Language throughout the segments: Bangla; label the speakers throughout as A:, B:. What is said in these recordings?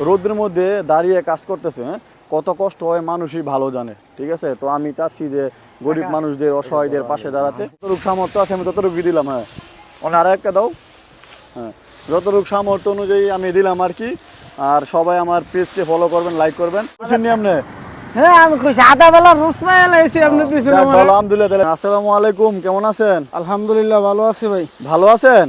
A: রোদ্রের মধ্যে দাঁড়িয়ে কাজ করতেছে হ্যাঁ? কত কষ্ট হয় মানুষই ভালো জানে ঠিক আছে? তো আমি চাচ্ছি যে গরিব মানুষদের অসহায়দের পাশে দাঁড়াতে। যতটুকু সামর্থ্য আছে আমি ততটুকু দিলাম হ্যাঁ। আর একটা দাও হ্যাঁ। যতটুকু সামর্থ্য অনুযায়ী আমি দিলাম আর কি। আর সবাই আমার পেজকে ফলো করবেন লাইক করবেন। খুশি আপনি?
B: হ্যাঁ আমি খুশি। আধা বেলা রোসমাই এলাইছি আপনি দিয়েছেন
A: ভালো, আলহামদুলিল্লাহ আসসালামু আলাইকুম কেমন আছেন?
B: আলহামদুলিল্লাহ ভালো আছি ভাই।
A: ভালো আছেন?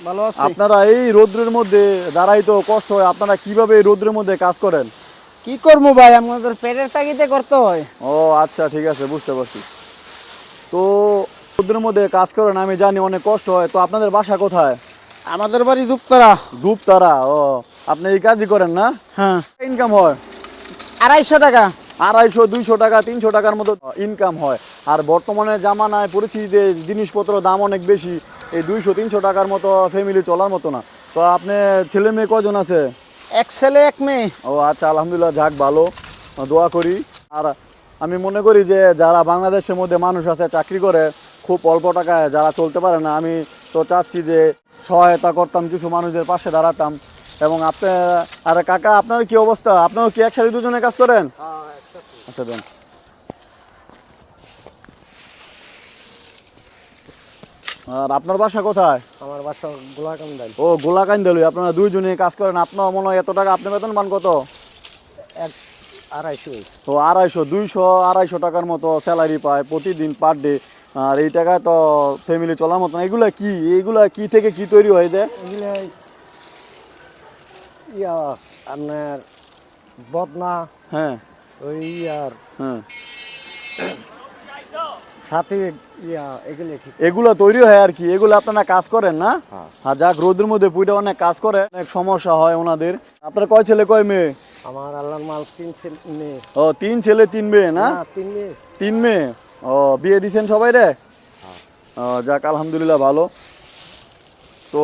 B: ভালো আছি।
A: আপনারা এই রোদ্রের মধ্যে দাঁড়াই তো কষ্ট হয় আপনারা কীভাবে এই রোদ্রের মধ্যে কাজ করেন?
B: কি করব ভাই আমাদের পেটের করতে হয়।
A: ও আচ্ছা ঠিক আছে বুঝতে পারছি। তো রোদ্রের মধ্যে কাজ করেন আমি জানি অনেক কষ্ট হয় তো আপনাদের বাসা কোথায়?
B: আমাদের বাড়ি ধূপতারা
A: ধূপতারা ও আপনি এই কাজই করেন না?
B: হ্যাঁ।
A: ইনকাম হয়?
B: আড়াইশো টাকা।
A: আড়াইশো দুইশো টাকা তিনশো টাকার মতো ইনকাম হয়। আর বর্তমানে জামানায় পরিস্থিতিতে জিনিসপত্র দাম অনেক বেশি। এই দুইশো তিনশো টাকার মতো ফ্যামিলি চলার মতো না। তো আপনি ছেলে মেয়ে কজন আছে?
B: এক ছেলে এক মেয়ে।
A: ও আচ্ছা আলহামদুলিল্লাহ যাক ভালো। দোয়া করি। আর আমি মনে করি যে যারা বাংলাদেশের মধ্যে মানুষ আছে চাকরি করে খুব অল্প টাকায় যারা চলতে পারে না আমি তো চাচ্ছি যে সহায়তা করতাম কিছু মানুষদের পাশে দাঁড়াতাম। এবং আপনি আর কাকা আপনার কি অবস্থা? আপনারও কি একসাথে দুজনে কাজ করেন? আচ্ছা দেন। আর আপনার বাসা কোথায়?
B: আমার বাসা গোলাকান্দাল।
A: ও গোলাকান্দালুই। আপনারা দুইজনে কাজ করেন। আপনার মনে হয় এত টাকা আপনি বেতন পান কত?
B: এক আড়াইশো।
A: তো আড়াইশো দুইশো আড়াইশো টাকার মতো স্যালারি পায় প্রতিদিন পার ডে। আর এই টাকায় তো ফ্যামিলি চলার মতো না। এগুলা কি? এগুলা কি থেকে কি তৈরি হয় যে
B: এগুলো ইয়া আপনার বদনা
A: হ্যাঁ।
B: ওই আর
A: হ্যাঁ।
B: সাথে এগুলো
A: তৈরি হয় আর কি এগুলো আপনারা কাজ করেন না?
B: হ্যাঁ।
A: আর যাক রোদের মধ্যে পুইটা অনেক কাজ করে অনেক সমস্যা হয় ওনাদের। আপনার কয় ছেলে কয় মেয়ে?
B: আমার আল্লাহর মাল তিন ছেলে মেয়ে।
A: ও তিন ছেলে তিন মেয়ে না?
B: তিন মেয়ে।
A: তিন মেয়ে? ও বিয়ে দিছেন সবাই রে? ও, যাক আলহামদুলিল্লাহ ভালো। তো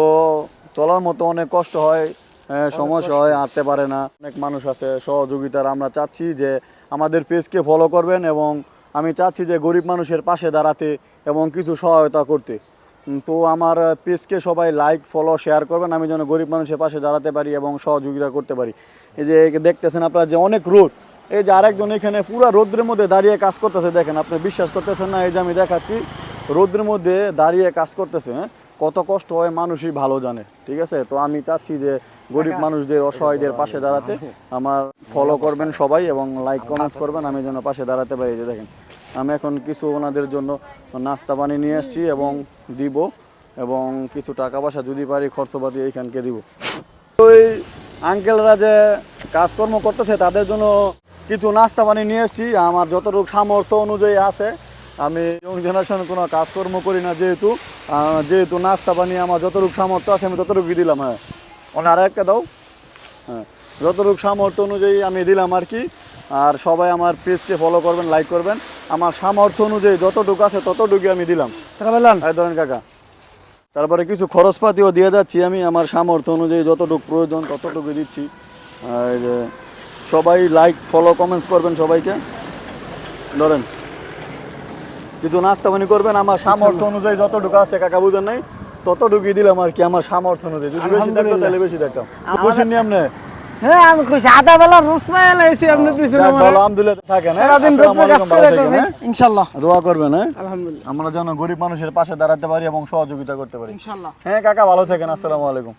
A: চলার মতো অনেক কষ্ট হয় হ্যাঁ, সমস্যা হয় হাঁটতে পারে না। অনেক মানুষ আছে সহযোগিতার আমরা চাচ্ছি যে আমাদের পেজকে ফলো করবেন এবং আমি চাচ্ছি যে গরিব মানুষের পাশে দাঁড়াতে এবং কিছু সহায়তা করতে। তো আমার পেজকে সবাই লাইক ফলো শেয়ার করবেন। আমি যেন গরিব মানুষের পাশে দাঁড়াতে পারি এবং সহযোগিতা করতে পারি। এই যে দেখতেছেন আপনারা যে অনেক রোদ। এই যে আরেকজন এখানে পুরো রোদ্রের মধ্যে দাঁড়িয়ে কাজ করতেছে দেখেন আপনি বিশ্বাস করতেছেন না? এই যে আমি দেখাচ্ছি রোদ্রের মধ্যে দাঁড়িয়ে কাজ করতেছে হ্যাঁ? কত কষ্ট হয় মানুষই ভালো জানে ঠিক আছে? তো আমি চাচ্ছি যে গরিব মানুষদের অসহায়দের পাশে দাঁড়াতে। আমার ফলো করবেন সবাই এবং লাইক কমেন্টস করবেন আমি যেন পাশে দাঁড়াতে পারি। যে দেখেন আমি এখন কিছু ওনাদের জন্য নাস্তা পানি নিয়ে আসছি এবং দিব এবং কিছু টাকা পয়সা যদি পারি খরচপাতি এইখানকে দিব। ওই আঙ্কেলরা যে কাজকর্ম করতেছে তাদের জন্য কিছু নাস্তা পানি নিয়ে এসেছি আমার যতটুকু সামর্থ্য অনুযায়ী আছে আমি ইয়ং জেনারেশন কোনো কাজকর্ম করি না যেহেতু যেহেতু নাস্তা পানি আমার যতটুকু সামর্থ্য আছে আমি ততটুকু দিলাম হ্যাঁ। আর একটা দাও। হ্যাঁ। যতটুকু সামর্থ্য অনুযায়ী আমি দিলাম আর কি আর সবাই আমার পেজকে ফলো করবেন লাইক করবেন। আমার সামর্থ্য অনুযায়ী যতটুকু আছে ততটুকু আমি দিলাম। ধরেন কাকা তারপরে কিছু খরচপাতিও দিয়ে যাচ্ছি আমি আমার সামর্থ্য অনুযায়ী যতটুকু প্রয়োজন ততটুকু দিচ্ছি। আর সবাই লাইক ফলো কমেন্টস করবেন সবাইকে। ধরেন কিছু নাস্তা পানি করবেন আমার সামর্থ্য অনুযায়ী যতটুকু আছে কাকা বুঝেন নাই ততটুকুই দিলাম আর কি আমার সামর্থ্য অনুযায়ী। যদি বেশি থাকতো তাহলে বেশি দেখতাম। খুশি নি আপনি
B: হ্যাঁ আমি খুশি। আধা বেলা আপনি আমার।
A: আলহামদুলিল্লাহ থাকেন হ্যাঁ?
B: সারাদিন
A: আসসালামু
B: কাজ করে
A: থাকেন, হ্যাঁ? দোয়া করবেন হ্যাঁ?
B: আলহামদুলিল্লাহ।
A: আমরা যেন গরিব মানুষের পাশে দাঁড়াতে পারি এবং সহযোগিতা করতে পারি। হ্যাঁ কাকা ভালো থাকেন আসসালামু আলাইকুম।